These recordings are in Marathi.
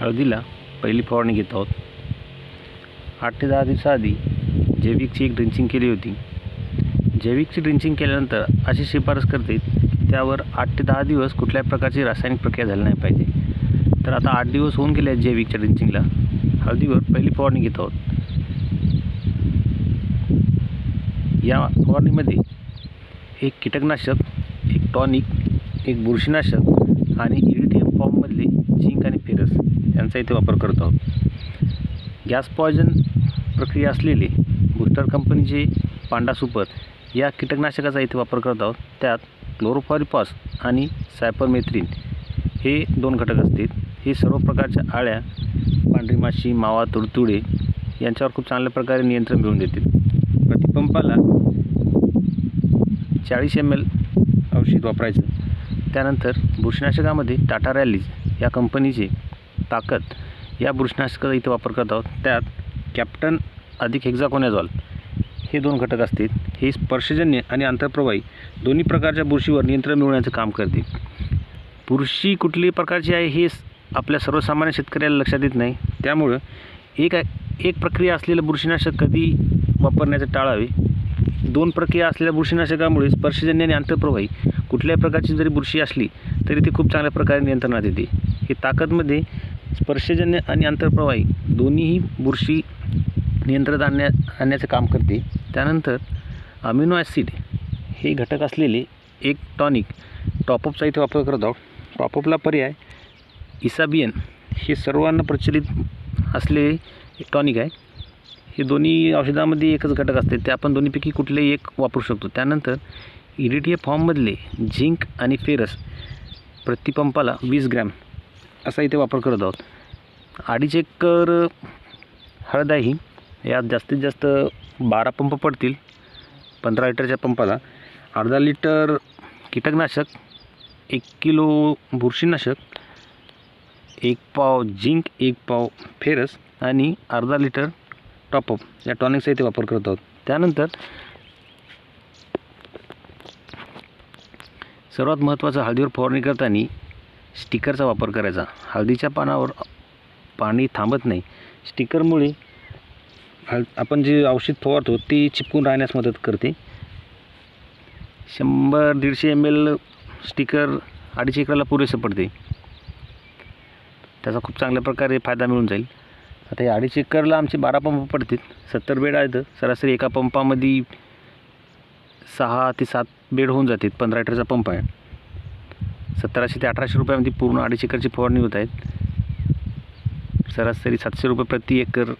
हळदीला पहिली फवारणी घेत आहोत. आठ ते दहा दिवसाआधी जैविकची एक ड्रिंचिंग केली होती. जैविकची ड्रिंचिंग केल्यानंतर अशी शिफारस करते की त्यावर आठ ते दहा दिवस कुठल्याही प्रकारची रासायनिक प्रक्रिया झाली नाही पाहिजे. तर आता आठ दिवस होऊन गेले आहेत जैविकच्या ड्रिंचिंगला. हळदीवर पहिली फवारणी घेत आहोत. या फवारणीमध्ये एक कीटकनाशक एक टॉनिक एक बुरशीनाशक आणि इरिडियम फॉर्ममधले झिंक आणि यांचा इथे वापर करतो आहोत. गॅस पॉयझन प्रक्रिया असलेले बूस्टर कंपनीची पांडा सुपर या कीटकनाशकाचा इथे वापर करत आहोत. त्यात क्लोरोफॉरिपॉस आणि सायपरमेथ्रिन हे दोन घटक असतील. हे सर्व प्रकारच्या आळ्या पांढरी माशी मावा तुडतुडे यांच्यावर खूप चांगल्या प्रकारे नियंत्रण मिळवून देतील. प्रतिपंपाला चाळीस एम एल औषध वापरायचं. त्यानंतर बुरशीनाशकामध्ये टाटा रॅलीज या कंपनीचे ताकद या बुरशीनाशकाचा इथे वापर करत आहोत. त्यात कॅप्टन अधिक हेक्झाकोनॅझॉल हे दोन घटक असतील. हे स्पर्शजन्य आणि आंतरप्रवाही दोन्ही प्रकारच्या बुरशीवर नियंत्रण मिळवण्याचं काम करते बुरशी कुठली प्रकारची आहे हे आपल्या सर्वसामान्य शेतकऱ्याला लक्षात येत नाही. त्यामुळं एक एक प्रक्रिया असलेलं बुरशीनाशक कधी वापरण्याचे टाळावे? दोन प्रक्रिया असलेल्या बुरशीनाशकामुळे स्पर्शजन्य आणि आंतरप्रवाही कुठल्याही प्रकारची जरी बुरशी असली तरी ती खूप चांगल्या प्रकारे नियंत्रणात येते. हे ताकदमध्ये स्पर्शजन्य आणि आंतरप्रवाही दोन्हीही बुरशी नियंत्रणात आणण्या आणण्याचं काम करते. त्यानंतर अमिनो ॲसिड हे घटक असलेले एक टॉनिक टॉपअपचा इथे वापर करत आहोत. टॉपअपला पर्याय इसाबियन हे सर्वांना प्रचलित असलेले एक टॉनिक आहे. हे दोन्ही औषधामध्ये एकच घटक असते. ते आपण दोन्हीपैकी कुठलेही एक वापरू शकतो. त्यानंतर इरिडिया फॉर्ममधले झिंक आणि फेरस प्रतिपंपाला वीस ग्रॅम असा इथे वापर करत आहोत. अडीच एकर हळद आहे ही. यात जास्तीत जास्त बारा पंप पडतील पंधरा लिटरच्या पंपाला. अर्धा लिटर कीटकनाशक एक किलो बुरशीनाशक एक पाव झिंक एक पाव फेरस आणि अर्धा लिटर टॉपअप या टॉनिकचा इथे वापर करत आहोत. त्यानंतर सर्वात महत्त्वाचं हळदीवर फवारणी करताना स्टिकरचा वापर करायचा. हळदीच्या पानावर पाणी थांबत नाही. स्टिकरमुळे हळ आपण जे औषध फवारतो ते चिपकून राहण्यास मदत करते. शंभर दीडशे एम एल स्टिकर अडीच एकराला पुरेसं पडते. त्याचा खूप चांगल्या प्रकारे फायदा मिळून जाईल. आता हे अडीच एकरला आमचे बारा पंप पडतील. सत्तर बेड आहेत. सरासरी एका पंपामध्ये सहा ते सात बेड होऊन जातात पंधरा लिटरचा पंप आहे. सतराशे ते अठराशे रुपयामध्ये पूर्ण अडीच एकरची फवारणी होत आहेत. सरासरी सातशे रुपये प्रति एकर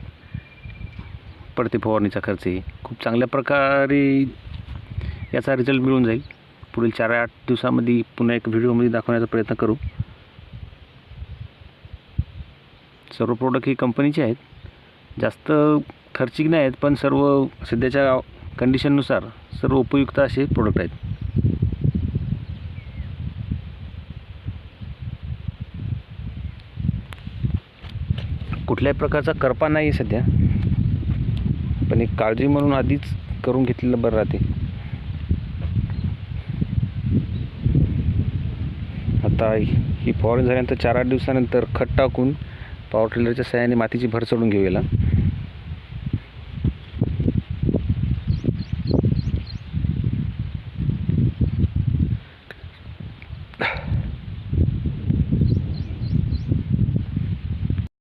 पडते फवारणीचा खर्च ही. खूप चांगल्या प्रकारे याचा रिझल्ट मिळून जाईल. पुढील चार आठ दिवसामध्ये पुन्हा एक व्हिडिओमध्ये दाखवण्याचा प्रयत्न करू. सर्व प्रोडक्ट ही कंपनीचे आहेत. जास्त खर्चिक नाही आहेत पण सर्व सध्याच्या कंडिशननुसार सर्व उपयुक्त असे प्रोडक्ट आहेत. कुठल्याही प्रकारचा करपा नाही आहे सध्या. पण एक काळजी म्हणून आधीच करून घेतलेलं बरं राहते. आता ही फवारणी झाल्यानंतर चार आठ दिवसानंतर खत टाकून पॉवर टिलरच्या सहाय्याने मातीची भर चढून घेऊ याला